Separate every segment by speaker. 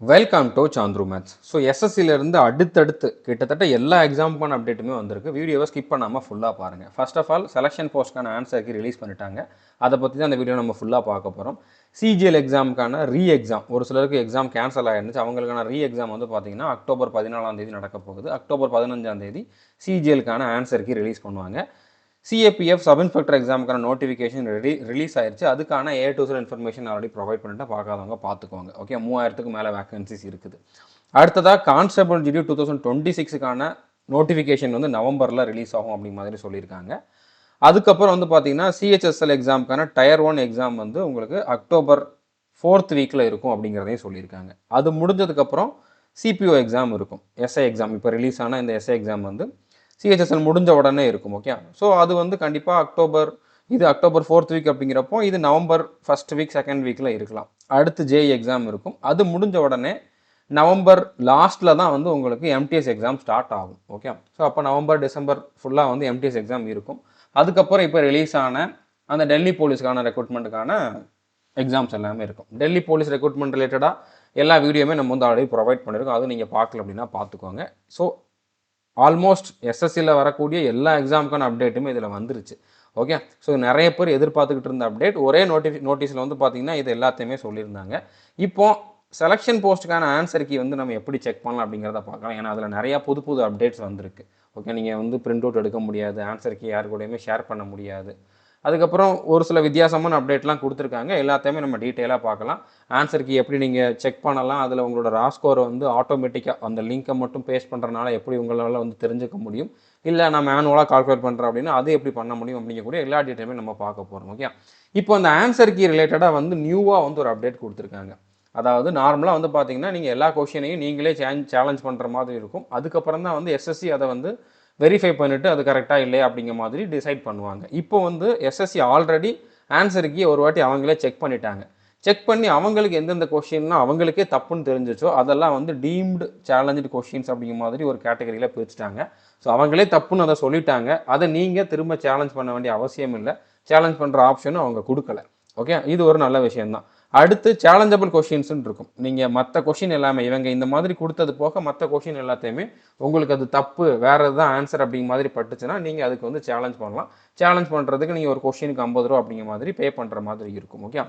Speaker 1: Welcome to Chandru maths so எஸ்எஸ்சிலேருந்து அடுத்தடுத்து கிட்டத்தட்ட எல்லா எக்ஸாமுக்கான அப்டேட்டுமே வந்திருக்கு. வீடியோவை ஸ்கிப் பண்ணாமல் ஃபுல்லாக பாருங்கள் ஃபர்ஸ்ட் ஆஃப் ஆல் செலெக்ஷன் போஸ்ட்க்கான ஆன்சருக்கு ரிலீஸ் பண்ணிட்டாங்க. அதை பற்றி தான் அந்த வீடியோ நம்ம ஃபுல்லாக பார்க்க போகிறோம் சிஜிஎல் எக்ஸாமுக்கான ரீ எக்ஸாம் ஒரு சிலருக்கு எக்ஸாம் கேன்சல் ஆகிருந்துச்சு அவங்களுக்கான ரீ எக்ஸாம் வந்து பார்த்தீங்கன்னா அக்டோபர் பதினாலாம் தேதி நடக்க போகுது. அக்டோபர் பதினஞ்சாம் தேதி சிஜிஎலுக்கான ஆன்சருக்கு ரிலீஸ் பண்ணுவாங்க. சிஏபிஎஃப் சப் இன்ஸ்பெக்டர் எக்ஸாமுக்கான நோட்டிஃபிகேஷன் ரெடி ரிலீஸ் ஆயிருச்சு. அதுக்கான A to sell information already provide பண்ணிட்டு பார்க்காதவங்க பார்த்துக்கோங்க. ஓகே மூவாயிரத்துக்கு மேலே வேகன்சிஸ் இருக்குது. அடுத்ததாக constable GD two thousand twenty சிக்ஸுக்கான notification வந்து நவம்பரில் ரிலீஸ் ஆகும் அப்படிங்கிற மாதிரி சொல்லியிருக்காங்க. அதுக்கப்புறம் வந்து பார்த்தீங்கன்னா சிஹெச்எஸ்எல் எக்ஸாமுக்கான டயர் ஒன் எக்ஸாம் வந்து உங்களுக்கு அக்டோபர் ஃபோர்த் வீக்கில் இருக்கும் அப்படிங்கிறதையும் சொல்லியிருக்காங்க. அது முடிஞ்சதுக்கப்புறம் சிபிஓ எக்ஸாம் இருக்கும். எஸ்ஐ எக்ஸாம் இப்போ ரிலீஸ் ஆன இந்த எஸ்ஐ எக்ஸாம் வந்து சிஹெச்எஸ்எல் முடிஞ்ச உடனே இருக்கும் ஓகே ஸோ அது வந்து கண்டிப்பாக அக்டோபர் இது அக்டோபர் ஃபோர்த் வீக் அப்படிங்கிறப்போ இது நவம்பர் ஃபர்ஸ்ட் வீக் செகண்ட் வீக்கில் இருக்கலாம். அடுத்து ஜேஇ எக்ஸாம் இருக்கும். அது முடிஞ்ச உடனே நவம்பர் லாஸ்ட்டில் தான் வந்து உங்களுக்கு எம்டிஎஸ் எக்ஸாம் ஸ்டார்ட் ஆகும் ஓகே ஸோ அப்போ நவம்பர் டிசம்பர் ஃபுல்லாக வந்து எம்டிஎஸ் எக்ஸாம் இருக்கும். அதுக்கப்புறம் இப்போ ரிலீஸ் ஆன அந்த டெல்லி போலீஸ்க்கான ரெக்ரூட்மெண்ட்டுக்கான எக்ஸாம்ஸ் எல்லாமே இருக்கும். டெல்லி போலீஸ் ரெக்ரூட்மெண்ட் ரிலேட்டடாக எல்லா வீடியோமே நம்ம வந்து ஆல்ரெடி ப்ரொவைட் பண்ணியிருக்கோம் அது நீங்கள் பார்க்கல அப்படின்னா பார்த்துக்கோங்க. ஸோ ஆல்மோஸ்ட் எஸ்எஸ்சியில் வரக்கூடிய எல்லா எக்ஸாமுக்கான அப்டேட்டுமே இதில் வந்துருச்சு. ஓகே ஸோ நிறைய பேர் எதிர்பார்த்துக்கிட்டு இருந்த அப்டேட் ஒரே நோட்டி நோட்டீஸில் வந்து பார்த்தீங்கன்னா இது எல்லாத்தையுமே சொல்லியிருந்தாங்க. இப்போ செலெக்ஷன் போஸ்ட்டுக்கான ஆன்சர் கீ வந்து நம்ம எப்படி செக் பண்ணலாம் அப்படிங்கிறத பார்க்கலாம். ஏன்னா அதில் நிறையா புது புது அப்டேட்ஸ் வந்திருக்கு. ஓகே நீங்கள் வந்து பிரிண்ட் அவுட் எடுக்க முடியாது ஆன்சர் கீ யார் கூடயுமே ஷேர் பண்ண முடியாது. அதுக்கப்புறம் ஒரு சில வித்தியாசமான அப்டேட்லாம் கொடுத்துருக்காங்க. எல்லாத்தையுமே நம்ம டீட்டெயிலாக பார்க்கலாம். ஆன்சர் கீ எப்படி நீங்கள் செக் பண்ணலாம்? அதில் உங்களோட ரா ஸ்கோரை வந்து ஆட்டோமேட்டிக்காக அந்த லிங்கை மட்டும் பேஸ்ட் பண்ணுறனால எப்படி உங்களால் வந்து தெரிஞ்சுக்க முடியும்? இல்லை நான் மேனுவலாக கால்குலேட் பண்ணுறேன் அப்படின்னா அது எப்படி பண்ண முடியும் அப்படிங்கக்கூடிய எல்லா டீட்டெயிலுமே நம்ம பார்க்க போகிறோம் ஓகே இப்போ அந்த ஆன்சர் கீ ரிலேட்டடாக வந்து நியூவாக வந்து ஒரு அப்டேட் கொடுத்துருக்காங்க. அதாவது நார்மலாக வந்து பார்த்தீங்கன்னா நீங்கள் எல்லா கொஷினையும் நீங்களே சேலஞ்ச் பண்ணுற மாதிரி இருக்கும். அதுக்கப்புறம் தான் வந்து எஸ்எஸ்சி அதை வந்து வெரிஃபை பண்ணிவிட்டு அது கரெக்டாக இல்லையா அப்படிங்கிற மாதிரி டிசைட் பண்ணுவாங்க. இப்போ வந்து எஸ்எஸ்சி ஆல்ரெடி ஆன்சருக்கு ஒரு வாட்டி அவங்களே செக் பண்ணிட்டாங்க. செக் பண்ணி அவங்களுக்கு எந்தெந்த கொஷின்னா அவங்களுக்கே தப்புன்னு தெரிஞ்சிச்சோ அதெல்லாம் வந்து டீம்டு சேலஞ்சு கொஷின்ஸ் அப்படிங்கிற மாதிரி ஒரு கேட்டகரியில் பிரிச்சுட்டாங்க. ஸோ அவங்களே தப்புன்னு அதை சொல்லிட்டாங்க. அதை நீங்கள் திரும்ப சேலஞ்ச் பண்ண வேண்டிய அவசியம் இல்லை. சேலஞ்ச் பண்ணுற ஆப்ஷனும் அவங்க கொடுக்கல. ஓகே இது ஒரு நல்ல விஷயம்தான். அடுத்து சேலஞ்சபிள் கொஷின்ஸ்னு இருக்கும். நீங்கள் மற்ற கொஷின் எல்லாமே இவங்க இந்த மாதிரி கொடுத்தது போக மற்ற கொஷின் எல்லாத்தையுமே உங்களுக்கு அது தப்பு வேறு எதுதான் ஆன்சர் அப்படிங்கிற மாதிரி பட்டுச்சுன்னா நீங்கள் அதுக்கு வந்து சேலஞ்ச் பண்ணலாம். சேலஞ்ச் பண்ணுறதுக்கு நீங்கள் ஒரு கொஷினுக்கு ஐம்பது ரூபா அப்படிங்கிற மாதிரி பே பண்ணுற மாதிரி இருக்கும் ஓகே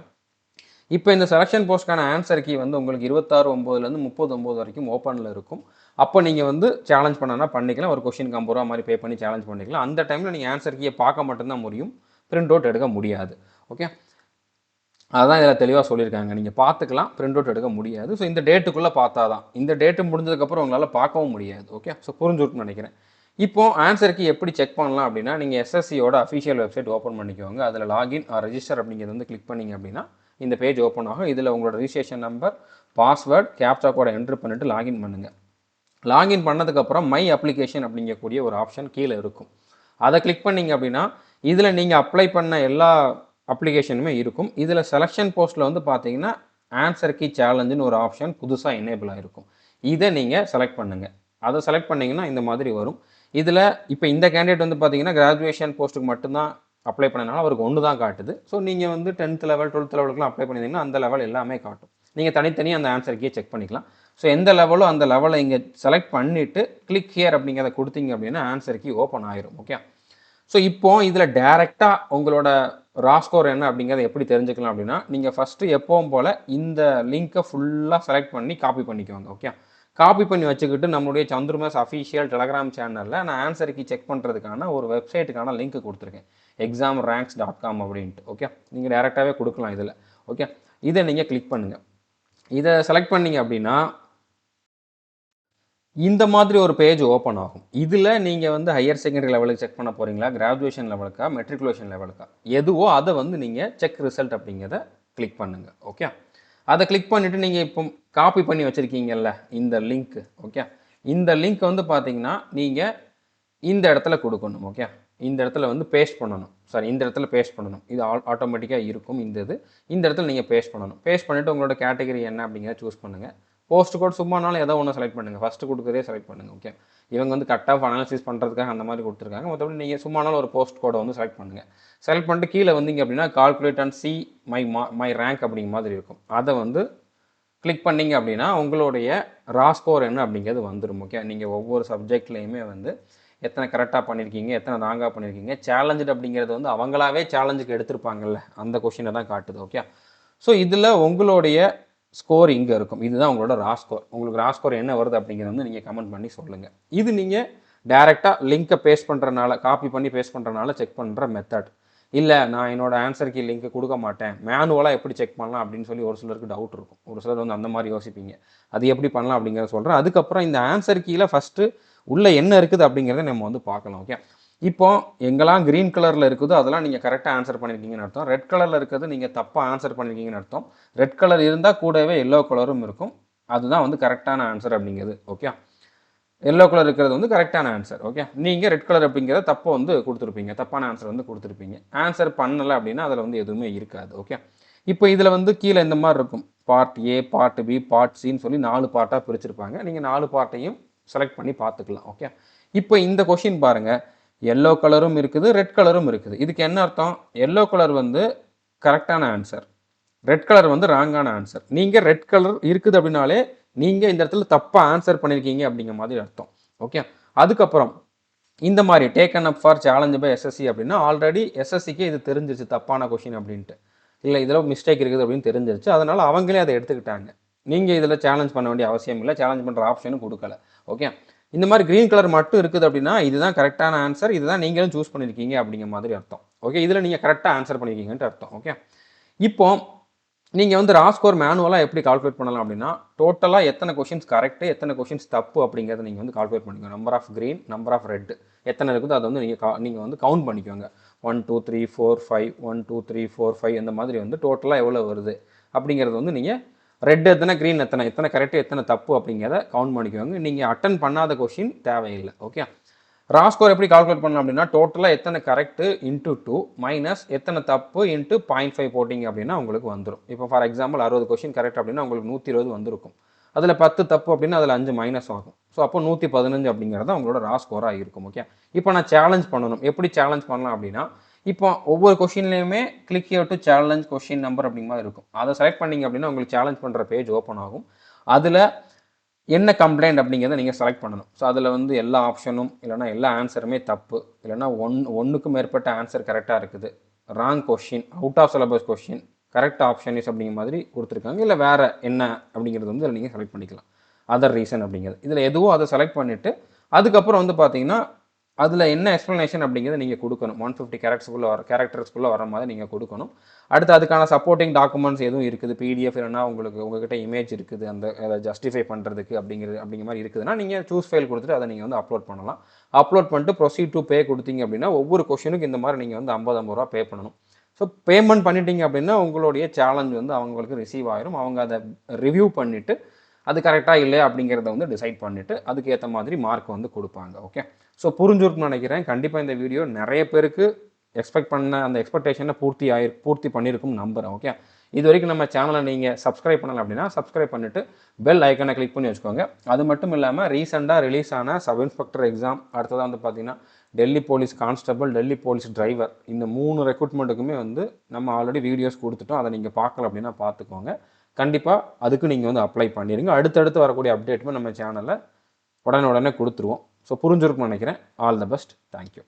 Speaker 1: இப்போ இந்த செலெக்ஷன் போஸ்ட்கான ஆன்சர் கீ வந்து உங்களுக்கு இருபத்தாறு ஒம்போதுலேருந்து முப்பது ஒம்பது வரைக்கும் ஓப்பனில் இருக்கும். அப்போ நீங்கள் வந்து சேலஞ்ச் பண்ணனா பண்ணிக்கலாம். ஒரு கொஷினுக்கு ஐம்பது ரூபா மாதிரி பே பண்ணி சேலஞ்ச் பண்ணிக்கலாம். அந்த டைமில் நீங்கள் ஆன்சர் கீயை பார்க்க மட்டும்தான் முடியும். பிரிண்ட் அவுட் எடுக்க முடியாது ஓகே அதான் இதில் தெளிவாக சொல்லியிருக்காங்க. நீங்கள் பார்த்துக்கலாம் பிரிண்ட் அவுட் எடுக்க முடியாது. ஸோ இந்த டேட்டுக்குள்ளே பார்த்தா தான். இந்த டேட்டு முடிஞ்சதுக்கப்புறம் உங்களால் பார்க்கவும் முடியாது. ஓகே ஸோ புரிஞ்சுருக்குன்னு நினைக்கிறேன். இப்போது ஆன்சருக்கு எப்படி செக் பண்ணலாம் அப்படின்னா நீங்கள் எஸ்எஸ்சியோட அஃபிஷியல் வெப்சைட் ஓப்பன் பண்ணிக்கோங்க. அதில் லாகின் ரெஜிஸ்டர் அப்படிங்கிறது வந்து கிளிக் பண்ணிங்க அப்படின்னா இந்த பேஜ் ஓப்பன் ஆகும். இதில் உங்களோட ரிஜிஸ்ட்ரேஷன் நம்பர் பாஸ்வேர்ட் கேப்சா கோடை என்ட்ரு பண்ணிவிட்டு லாகின் பண்ணுங்கள் லாகின் பண்ணதுக்கப்புறம் மை அப்ளிகேஷன் அப்படிங்கக்கூடிய ஒரு ஆப்ஷன் கீழே இருக்கும். அதை கிளிக் பண்ணிங்க அப்படின்னா இதில் நீங்கள் அப்ளை பண்ண எல்லா அப்ளிகேஷனுமே இருக்கும். இதில் செலெக்ஷன் போஸ்ட்டில் வந்து பார்த்தீங்கன்னா ஆன்சர் கீ சேலஞ்சுன்னு ஒரு ஆப்ஷன் புதுசாக எனேபிள் ஆகிருக்கும் இதை நீங்கள் செலக்ட் பண்ணுங்கள் அதை செலக்ட் பண்ணிங்கன்னா இந்த மாதிரி வரும். இதில் இப்போ இந்த கேண்டிடேட் வந்து பார்த்தீங்கன்னா கிராஜுவேஷன் போஸ்ட்டுக்கு மட்டும்தான் அப்ளை பண்ணனால அவருக்கு ஒன்று தான் காட்டுது. ஸோ நீங்கள் வந்து டென்த் லெவல் டுவெல்த் லெவலுக்குலாம் அப்ளை பண்ணியிருந்தீங்கன்னா அந்த லெவல் எல்லாமே காட்டும். நீங்கள் தனித்தனியாக அந்த ஆன்சர் செக் பண்ணிக்கலாம். ஸோ எந்த லெவலோ அந்த லெவலை இங்கே செலக்ட் பண்ணிவிட்டு கிளிக் ஹியர் அப்படிங்கிறத கொடுத்தீங்க அப்படின்னா ஆன்சர் கீ ஓப்பன் ஆயிரும். ஓகே ஸோ இப்போது இதில் டேரெக்டாக உங்களோட ராஸ்கோர் என்ன அப்படிங்கிறத எப்படி தெரிஞ்சுக்கலாம் அப்படின்னா நீங்கள் ஃபஸ்ட்டு எப்பவும் போல் இந்த லிங்க்கை ஃபுல்லாக செலக்ட் பண்ணி காப்பி பண்ணிக்கோங்க ஓகே காப்பி பண்ணி வச்சுக்கிட்டு நம்மளுடைய சந்திரமாஸ் அஃபிஷியல் டெலகிராம் சேனலில் நான் ஆன்சருக்கு செக் பண்ணுறதுக்கான ஒரு வெப்சைட்டுக்கான லிங்க் கொடுத்துருக்கேன். எக்ஸாம் ரேங்க்ஸ் டாட் காம் அப்படின்ட்டு ஓகே நீங்கள் டேரெக்டாகவே கொடுக்கலாம் இதில் ஓகே இதை நீங்கள் கிளிக் பண்ணுங்கள் இதை செலக்ட் பண்ணீங்க அப்படின்னா இந்த மாதிரி ஒரு பேஜ் ஓப்பன் ஆகும். இதில் நீங்கள் வந்து ஹையர் செகண்டரி லெவலுக்கு செக் பண்ண போகிறீங்களா கிராஜுவேஷன் லெவலுக்கா மெட்ரிகுலேஷன் லெவலுக்கா எதுவோ அதை வந்து நீங்கள் செக் ரிசல்ட் அப்படிங்கிறத கிளிக் பண்ணுங்கள் ஓகே அதை கிளிக் பண்ணிவிட்டு நீங்கள் இப்போ காப்பி பண்ணி வச்சுருக்கீங்கல்ல இந்த லிங்க்கு ஓகே இந்த லிங்க் வந்து பார்த்தீங்கன்னா நீங்கள் இந்த இடத்துல கொடுக்கணும் ஓகே இந்த இடத்துல வந்து பேஸ்ட் பண்ணணும். சாரி இந்த இடத்துல பேஸ்ட் பண்ணணும். இது ஆட்டோமேட்டிக்காக இருக்கும் இந்த இது. இந்த இடத்துல நீங்கள் பேஸ்ட் பண்ணணும். பேஸ்ட் பண்ணிவிட்டு உங்களோட கேட்டகரி என்ன அப்படிங்கிறத சூஸ் பண்ணுங்கள் போஸ்ட் கோட் சும்மானாலும் ஏதோ ஒன்று செலக்ட் பண்ணுங்கள் ஃபஸ்ட்டு கொடுக்குறதே செலக்ட் பண்ணுங்கள் ஓகே இவங்க வந்து கட் ஆஃப் அனாலிசிஸ் பண்ணுறதுக்காக அந்த மாதிரி கொடுத்துருக்காங்க. மற்றபடி நீங்கள் சும்மானாலும் ஒரு போஸ்ட் கோடை வந்து செலக்ட் பண்ணுங்கள் செலக்ட் பண்ணிட்டு கீழே வந்தீங்க அப்படின்னா கால்குலேட் அண்ட் சி மை மா மை ரேங்க் அப்படிங்கிற மாதிரி இருக்கும். அதை வந்து கிளிக் பண்ணிங்க அப்படின்னா உங்களுடைய ரா ஸ்கோர் என்ன அப்படிங்கிறது வந்துடும் ஓகே நீங்கள் ஒவ்வொரு சப்ஜெக்ட்லேயுமே வந்து எத்தனை கரெக்டாக பண்ணியிருக்கீங்க எத்தனை ராங்காக பண்ணியிருக்கீங்க சேலஞ்சு அப்படிங்கிறது வந்து அவங்களாவே சேலஞ்சுக்கு எடுத்திருப்பாங்கல்ல. அந்த கொஷினை தான் காட்டுது ஓகே ஸோ இதில் உங்களுடைய ஸ்கோர் இங்கே இருக்கும். இதுதான் உங்களோட ரா ஸ்கோர் உங்களுக்கு ரா ஸ்கோர் என்ன வருது அப்படிங்கிறத வந்து நீங்கள் கமெண்ட் பண்ணி சொல்லுங்கள் இது நீங்கள் டேரெக்டாக லிங்க்கை பேஸ்ட் பண்ணுறனால காப்பி பண்ணி பேஸ்ட் பண்ணுறனால செக் பண்ணுற மெத்தட் இல்லை நான் என்னோட ஆன்சருக்கு லிங்க்கு கொடுக்க மாட்டேன். மேனுவலாக எப்படி செக் பண்ணலாம் அப்படின்னு சொல்லி ஒரு சிலருக்கு டவுட் இருக்கும். ஒரு சிலர் வந்து அந்த மாதிரி யோசிப்பீங்க. அது எப்படி பண்ணலாம் அப்படிங்கிறத சொல்கிறேன் அதுக்கப்புறம் இந்த ஆன்சர் கீழே ஃபஸ்ட்டு உள்ளே என்ன இருக்குது அப்படிங்கிறத நம்ம வந்து பார்க்கலாம் ஓகே இப்போ எங்கெல்லாம் க்ரீன் கலரில் இருக்குதோ அதெல்லாம் நீங்கள் கரெக்டாக ஆன்சர் பண்ணியிருக்கீங்கன்னு அர்த்தம். ரெட் கலரில் இருக்கிறது நீங்கள் தப்பாக ஆன்சர் பண்ணியிருக்கீங்கன்னு அர்த்தம். ரெட் கலர் இருந்தால் கூடவே எல்லோ கலரும் இருக்கும். அதுதான் வந்து கரெக்டான ஆன்சர் அப்படிங்கிறது. ஓகே எல்லோ கலர் இருக்கிறது வந்து கரெக்டான ஆன்சர் ஓகே நீங்கள் ரெட் கலர் அப்படிங்கிறத தப்பை வந்து கொடுத்துருப்பீங்க. தப்பான ஆன்சர் வந்து கொடுத்துருப்பீங்க. ஆன்சர் பண்ணலை அப்படின்னா அதில் வந்து எதுவுமே இருக்காது. ஓகே இப்போ இதில் வந்து கீழே இந்த மாதிரி இருக்கும். Part A part B part சின்னு சொல்லி நாலு பார்ட்டாக பிரிச்சிருப்பாங்க. நீங்கள் நாலு பார்ட்டையும் செலக்ட் பண்ணி பார்த்துக்கலாம். ஓகே இப்போ இந்த கொஷின் பாருங்கள் எல்லோ கலரும் இருக்குது ரெட் கலரும் இருக்குது. இதுக்கு என்ன அர்த்தம்? எல்லோ கலர் வந்து கரெக்டான ஆன்சர் ரெட் கலர் வந்து ராங்கான ஆன்சர் நீங்கள் ரெட் கலர் இருக்குது அப்படின்னாலே நீங்கள் இந்த இடத்துல தப்பாக ஆன்சர் பண்ணியிருக்கீங்க அப்படிங்கிற மாதிரி அர்த்தம். ஓகே அதுக்கப்புறம் இந்த மாதிரி taken up for challenge by SSC அப்படின்னா ஆல்ரெடி எஸ்எஸ்சிக்கே இது தெரிஞ்சிருச்சு தப்பான கொஷின் அப்படின்ட்டு. இல்லை இதில் மிஸ்டேக் இருக்குது அப்படின்னு தெரிஞ்சிருச்சு. அதனால் அவங்களே அதை எடுத்துக்கிட்டாங்க. நீங்கள் இதில் சேலஞ்ச் பண்ண வேண்டிய அவசியம் இல்லை. சேலஞ்ச் பண்ணுற ஆப்ஷனும் கொடுக்கல. ஓகே இந்த மாதிரி க்ரீன் கலர் மட்டும் இருக்குது அப்படின்னா இதுதான் கரெக்டான ஆன்சர் இதுதான் நீங்களும் சூஸ் பண்ணியிருக்கீங்க அப்படிங்கிற மாதிரி அர்த்தம். ஓகே இதில் நீங்கள் கரெக்டாக ஆன்சர் பண்ணியிருக்கீங்கன்ட்டு அர்த்தம். ஓகே இப்போ நீங்கள் வந்து ரா ஸ்கோர் மேனுவலாக எப்படி கால்குலேட் பண்ணலாம் அப்படின்னா டோட்டலாக எத்தனை கொஷின்ஸ் கரெக்டு எத்தனை கொஷின்ஸ் தப்பு அப்படிங்கிறத நீங்கள் வந்து கால்குலேட் பண்ணிக்கோங்க. Number of green number of red எத்தனை இருக்குதோ அதை வந்து நீங்கள் கா நீங்கள் வந்து கவுண்ட் பண்ணிக்கோங்க. One two three four five one two three four five அந்த மாதிரி வந்து டோட்டலாக எவ்வளோ வருது அப்படிங்கிறது வந்து நீங்கள் ரெட் எத்தனை க்ரீன் எத்தனை எத்தனை கரெக்டு எத்தனை தப்பு அப்படிங்கிறத கவுண்ட் பண்ணிக்குவாங்க நீங்கள் அட்டன் பண்ணாத கொஷின் தேவையில்லை ஓகே ரா ஸ்கோர் எப்படி கால்குலேட் பண்ணலாம் அப்படின்னா டோட்டலாக எத்தனை கரெக்டு இன்ட்டு டூ மைனஸ் எத்தனை தப்பு இன்ட்டு பாயிண்ட் ஃபைவ் போட்டிங்க அப்படின்னா உங்களுக்கு வந்துடும் இப்போ ஃபார் எக்ஸாம்பிள் அறுபது கொஷின் கரெக்ட் அப்படின்னா உங்களுக்கு நூற்றி இருபது வந்திருக்கும். அதில் பத்து தப்பு அப்படின்னா அதில் அஞ்சு மைனஸ் ஆகும். ஸோ அப்போ நூற்றி பதினஞ்சு அப்படிங்கிறது உங்களோட ரா ஸ்கோராக இருக்கும் ஓகே இப்போ நான் சேலஞ்ச் பண்ணணும். எப்படி சேலஞ்ச் பண்ணலாம் அப்படின்னா இப்போ ஒவ்வொரு கொஷின்லேயுமே click to challenge question number அப்படிங்கிற மாதிரி இருக்கும். அதை செலக்ட் பண்ணிங்க அப்படின்னா உங்களுக்கு சேலஞ்ச் பண்ணுற பேஜ் ஓப்பன் ஆகும். அதில் என்ன கம்ப்ளைண்ட் அப்படிங்கிறத நீங்கள் செலக்ட் பண்ணணும். ஸோ அதில் வந்து எல்லா ஆப்ஷனும் இல்லைனா எல்லா ஆன்சருமே தப்பு இல்லைனா ஒன் ஒன்றுக்கும் மேற்பட்ட ஆன்சர் கரெக்டாக இருக்குது. Wrong question out of syllabus question correct option is அப்படிங்கிற மாதிரி கொடுத்துருக்காங்க. இல்லை வேறு என்ன அப்படிங்கிறது வந்து நீங்கள் செலக்ட் பண்ணிக்கலாம். அதர் ரீசன் அப்படிங்கிறது. இதில் எதுவோ அதை செலக்ட் பண்ணிவிட்டு அதுக்கப்புறம் வந்து பார்த்தீங்கன்னா அதில் என்ன எக்ஸ்ப்ளனேஷன் அப்படிங்கிறத நீங்கள் கொடுக்கணும். ஒன் ஃபிஃப்டி கேரக்டர்ஸ்குள்ளே வர கேரக்டர்ஸ்குள்ளே வர மாதிரி நீங்கள் கொடுக்கணும். அடுத்து அதுக்கான சப்போர்ட்டிங் டாக்குமெண்ட்ஸ் எதுவும் இருக்குது? பிடிஎஃப் இல்லைனா உங்களுக்கு உங்ககிட்ட இமேஜ் இருக்குது. அந்த அதை ஜஸ்டிஃபை பண்ணுறதுக்கு அப்படிங்கிறது அப்படிங்கிற மாதிரி இருக்குதுன்னா நீங்கள் சூஸ் ஃபைல் கொடுத்துட்டு அதை நீங்கள் வந்து அப்லோட் பண்ணலாம். அப்லோட் பண்ணிட்டு ப்ரொசீட் டு பே கொடுத்தீங்க அப்படின்னா ஒவ்வொரு கொஷனுக்கு இந்த மாதிரி நீங்கள் வந்து ஐம்பது ஐம்பது ரூபா பே பண்ணணும். ஸோ பேமெண்ட் பண்ணிட்டீங்க அப்படின்னா உங்களுடைய சேலஞ்ச் வந்து அவங்களுக்கு ரிசீவ் ஆயிரும். அவங்க அதை ரிவ்யூ பண்ணிவிட்டு அது கரெக்டாக இல்லை அப்படிங்கிறத வந்து டிசைட் பண்ணிவிட்டு அதுக்கேற்ற மாதிரி மார்க் வந்து கொடுப்பாங்க ஓகே ஸோ புரிஞ்சிருக்குன்னு நினைக்கிறேன். கண்டிப்பாக இந்த வீடியோ நிறைய பேருக்கு எக்ஸ்பெக்ட் பண்ண அந்த எக்ஸ்பெக்டேஷனை பூர்த்தி ஆகி பூர்த்தி பண்ணியிருக்கும் நம்புகிறேன் ஓகே இது வரைக்கும் நம்ம சேனலை நீங்கள் சப்ஸ்கிரைப் பண்ணலை அப்படின்னா சப்ஸ்கிரைப் பண்ணிவிட்டு பெல் ஐக்கனை கிளிக் பண்ணி வச்சுக்கோங்க. அது மட்டும் இல்லாமல் ரீசெண்டாக ரிலீஸ் ஆன சப் இன்ஸ்பெக்டர் எக்ஸாம் அடுத்ததாக வந்து பார்த்தீங்கன்னா Delhi police constable Delhi police driver இந்த மூணு ரெக்ரூட்மெண்ட்டுக்குமே வந்து நம்ம ஆல்ரெடி வீடியோஸ் கொடுத்துட்டோம். அதை நீங்கள் பார்க்கல அப்படின்னா பார்த்துக்கோங்க. கண்டிப்பாக அதுக்கு நீங்கள் வந்து அப்ளை பண்ணிடுங்க அடுத்தடுத்து வரக்கூடிய அப்டேட்டுமே நம்ம சேனலில் உடனே உடனே கொடுத்துருவோம். ஸோ புரிஞ்சிருக்கும்னு நினைக்கிறேன். All the best thank you